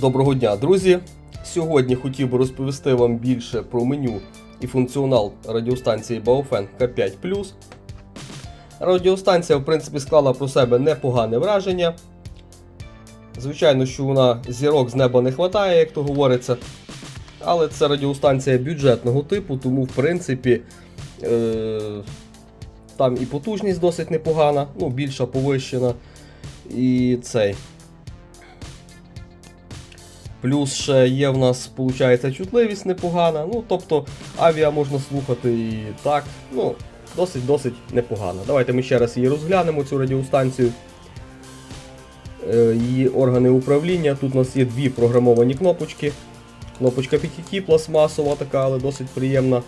Доброго дня, друзі! Сьогодні хотів би розповісти вам більше про меню і функціонал радіостанції Baofeng K5. Радіостанція, в принципі, склала про себе непогане враження. Звичайно, що вона зірок з неба не вистачає, як то говориться. Але це радіостанція бюджетного типу, тому, в принципі, е- там і потужність досить непогана, ну, більша повищена. І цей. Плюс ще є в нас, виходить, чутливість непогана. Ну, тобто авіа можна слухати і так. Ну, досить-досить непогано. Давайте ми ще раз її розглянемо, цю радіостанцію. Е, Її органи управління. Тут у нас є дві програмовані кнопочки. Кнопочка PTT пластмасова така, але досить приємна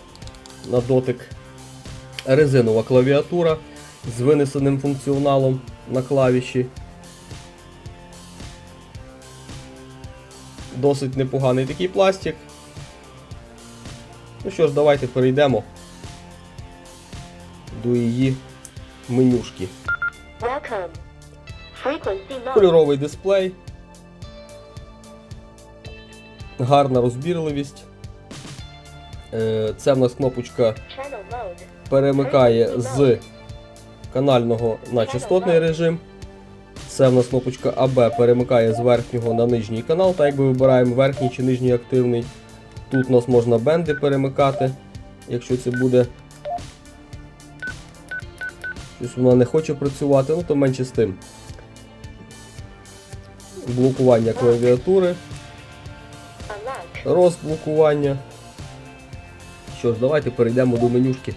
на дотик. Резинова клавіатура з винесеним функціоналом на клавіші. Досить непоганий такий пластик. Ну що ж, давайте перейдемо до її менюшки. Кольоровий дисплей. Гарна розбірливість. Е, Це в нас кнопочка перемикає з канального на частотний режим. Це в нас кнопочка АБ перемикає з верхнього на нижній канал, так якби вибираємо верхній чи нижній активний. Тут у нас можна бенди перемикати, якщо це буде. Щось вона не хоче працювати, ну то менше з тим. Блокування клавіатури, розблокування. Що ж, давайте перейдемо до менюшки.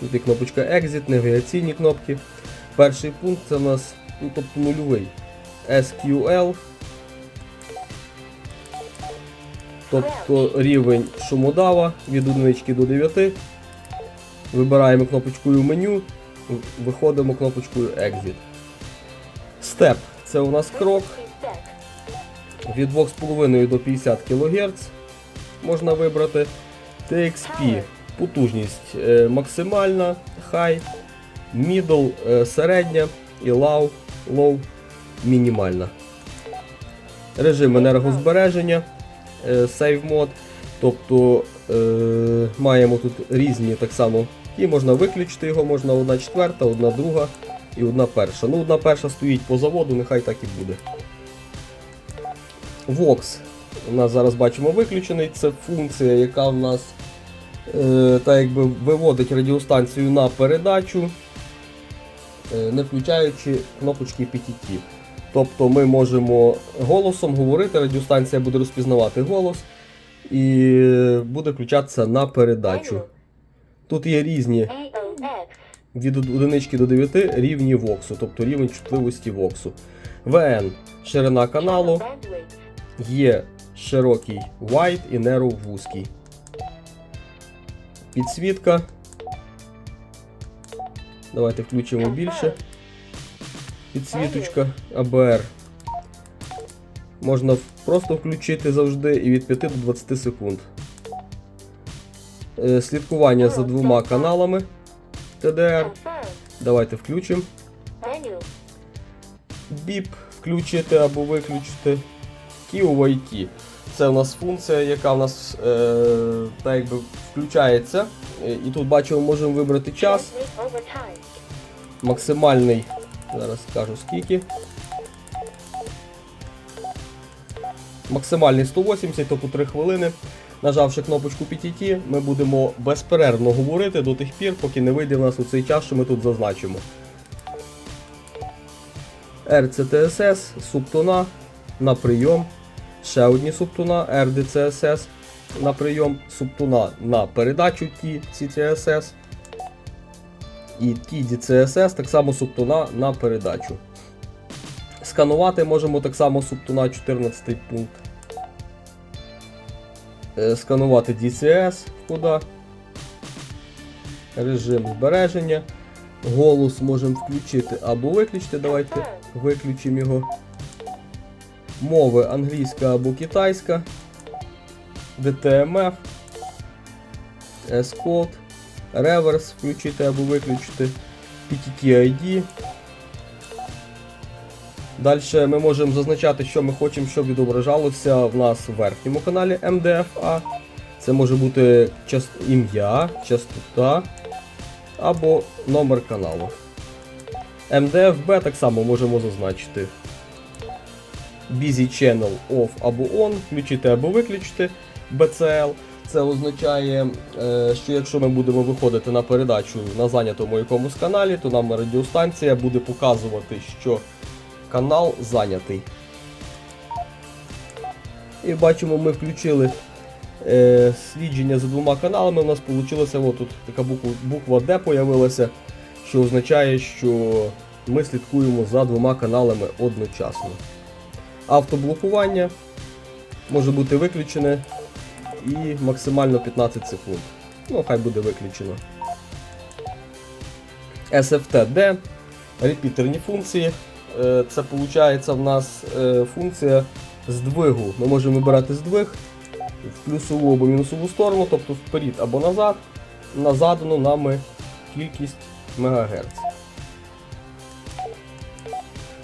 Тут є кнопочка Exit, навігаційні кнопки. Перший пункт це у нас ну, тобто нульовий. SQL. Тобто рівень шумодава від 1 до 9. Вибираємо кнопочкою меню, виходимо кнопочкою Exit. Степ це у нас крок від 2,5 до 50 кГц можна вибрати. TXP потужність е, максимальна, high, middle е, середня і low, low мінімальна. Режим енергозбереження, е, Save Mode. Тобто е, маємо тут різні так само. І можна виключити його, можна одна четверта, одна друга і одна перша. Ну, одна перша стоїть по заводу, нехай так і буде. Vox у нас зараз бачимо виключений. Це функція, яка в нас е, так якби виводить радіостанцію на передачу, не включаючи кнопочки PTT. Тобто ми можемо голосом говорити, радіостанція буде розпізнавати голос і буде включатися на передачу. Тут є різні від 1 до 9 рівні воксу, тобто рівень чутливості воксу. VN ширина каналу. Є широкий wide і narrow вузький. Підсвітка. Давайте включимо більше. Підсвіточка ABR. Можна просто включити завжди і від 5 до 20 секунд. Е, Слідкування за двома каналами. Confirm. Давайте включимо. Біп включити або виключити. QYT. Це у нас функція, яка у нас е, так якби включається. Е, І тут бачимо, можемо вибрати час. Максимальний. Зараз скажу скільки. Максимальний 180, тобто 3 хвилини. Нажавши кнопочку PTT, ми будемо безперервно говорити до тих пір, поки не вийде в нас у цей час, що ми тут зазначимо. RCTSS, субтона на прийом. Ще одні субтона, RDCSS на прийом, субтона на передачу TCTSS. І TDCSS так само субтона на передачу. Сканувати можемо так само субтона 14 пункт. Е, Сканувати DCS куди. Режим збереження. Голос можемо включити або виключити. Давайте виключимо його. Мови англійська або китайська. DTMF. S-код. Реверс включити або виключити. PTT-ID. Далі ми можемо зазначати, що ми хочемо, щоб відображалося в нас в верхньому каналі MDFA. Це може бути час... ім'я, частота або номер каналу. MDFB так само можемо зазначити. Busy Channel Off або On, включити або виключити BCL. Це означає, е, що якщо ми будемо виходити на передачу на зайнятому якомусь каналі, то нам радіостанція буде показувати, що канал зайнятий. І бачимо, ми включили е, слідження за двома каналами. У нас вийшло тут така буква, буква D появилася, що означає, що ми слідкуємо за двома каналами одночасно. Автоблокування може бути виключене і максимально 15 секунд. Ну, хай буде виключено. SFT-D, репітерні функції. Е, Це виходить в нас е, функція здвигу. Ми можемо вибирати здвиг в плюсову або мінусову сторону, тобто вперед або назад, на задану нами кількість МГц.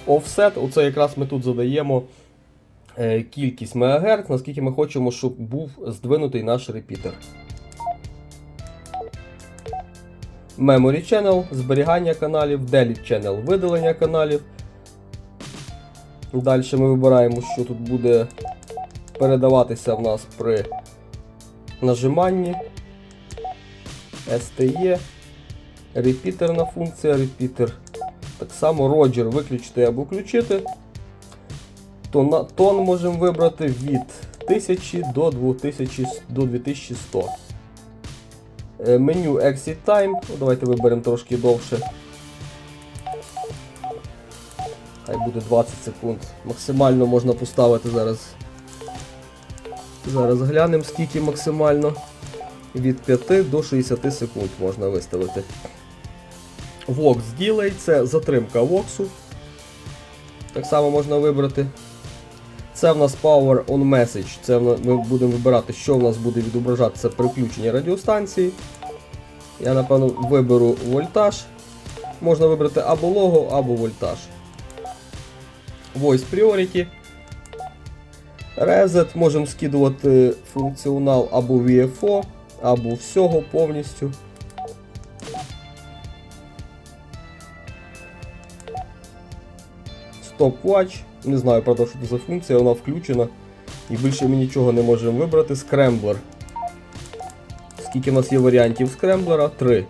Offset, оце якраз ми тут задаємо кількість МГц, наскільки ми хочемо, щоб був здвинутий наш репітер. Memory Channel, зберігання каналів, Delete Channel, видалення каналів. Далі ми вибираємо, що тут буде передаватися в нас при нажиманні. STE, репітерна функція, репітер. Так само Роджер виключити або включити. Тон, тон можемо вибрати від 1000 до 2000, до 2100. Е, Меню Exit Time. Ну, давайте виберемо трошки довше. Хай буде 20 секунд. Максимально можна поставити зараз. Зараз глянемо, скільки максимально. Від 5 до 60 секунд можна виставити. Vox Delay це затримка воксу. Так само можна вибрати. Це в нас Power on Message. Це ми будемо вибирати, що в нас буде відображатися при включенні радіостанції. Я, напевно, виберу вольтаж. Можна вибрати або лого, або вольтаж. Voice Priority. Reset можемо скидувати функціонал або VFO, або всього повністю. Stopwatch. Не знаю, правда, що це за функція, вона включена. І більше ми нічого не можемо вибрати. Скремблер. Скільки в нас є варіантів скремблера? Три.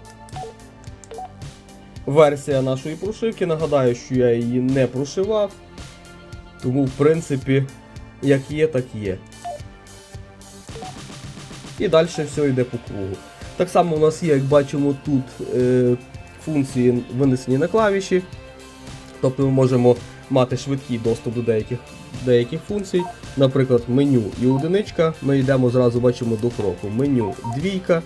Версія нашої прошивки. Нагадаю, що я її не прошивав. Тому, в принципі, як є, так є. І далі все йде по кругу. Так само у нас є, як бачимо, тут е, функції винесені на клавіші. Тобто ми можемо мати швидкий доступ до деяких, деяких функцій. Наприклад, меню і одиничка. Ми йдемо зразу бачимо до кроку. Меню двійка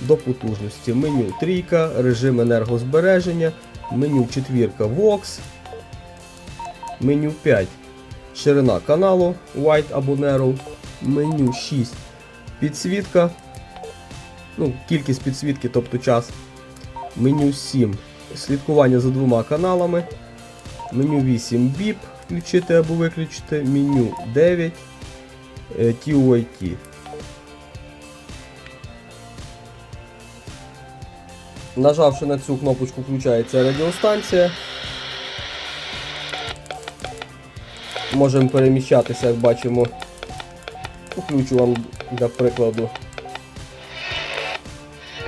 до потужності. Меню трійка, режим енергозбереження, меню четвірка Vox, меню 5 ширина каналу White або Narrow, меню 6 підсвітка, ну, кількість підсвітки, тобто час. Меню 7 слідкування за двома каналами. Меню 8 BIP включити або виключити. Меню 9 е, TUIT. Нажавши на цю кнопочку, включається радіостанція. Можемо переміщатися, як бачимо. Включу вам для прикладу.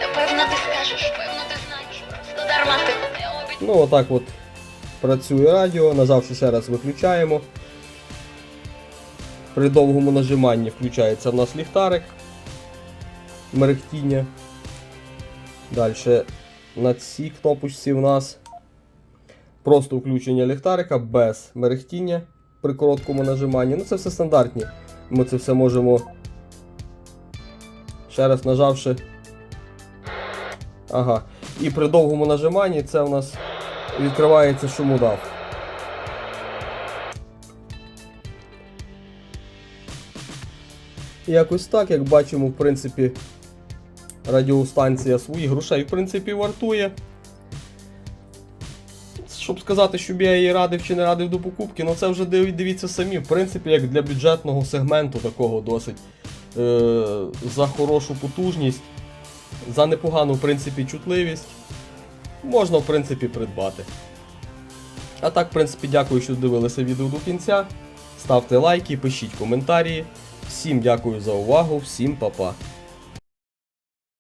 Напевно, ти скажеш, певно, ти знаєш. Просто дарма ти не обіцяєш. Ну, отак от працює радіо. Нажавши ще раз виключаємо. При довгому нажиманні включається в нас ліхтарик. Мерехтіння. Далі на цій кнопочці в нас просто включення ліхтарика без мерехтіння при короткому нажиманні. Ну це все стандартні. Ми це все можемо. Ще раз нажавши. Ага. І при довгому нажиманні це у нас відкривається шумодав. Якось так, як бачимо, в принципі, радіостанція своїх грошей, в принципі, вартує. щоб сказати, щоб я її радив чи не радив до покупки, ну це вже дивіться самі. В принципі, як для бюджетного сегменту такого досить е, за хорошу потужність, за непогану, в принципі, чутливість, можна, в принципі, придбати. А так, в принципі, дякую, що дивилися відео до кінця. Ставте лайки, пишіть коментарі. Всім дякую за увагу, всім па-па.